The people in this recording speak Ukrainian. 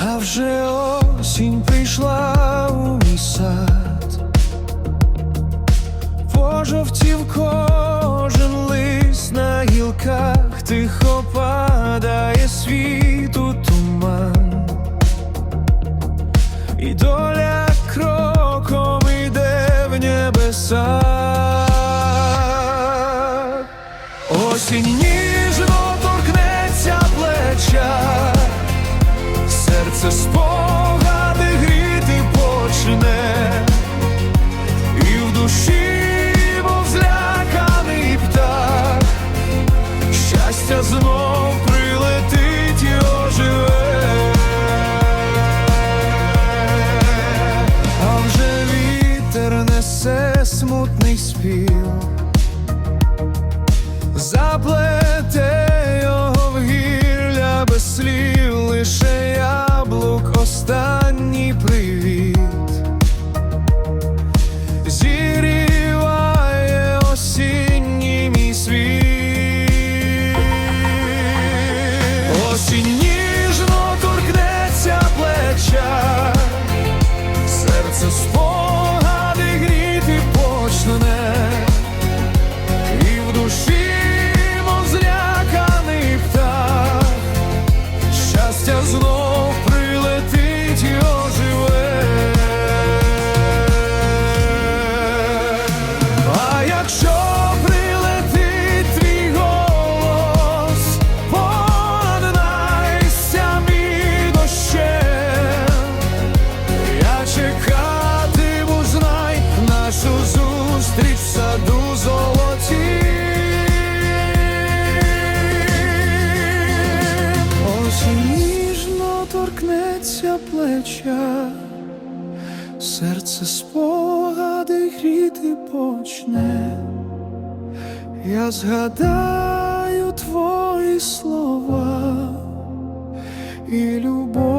А вже осінь прийшла у мій сад, пожовтів кожен лист на гілках, тихо падає світу туман, і доля кроком іде в небеса. Осінь смутний спів. Заплете його в гілля без слів, лише яблук останній зустріч в саду золоті. Осінь ніжно торкнеться плеча, серце спогади гріти почне. Я згадаю твої слова, і любов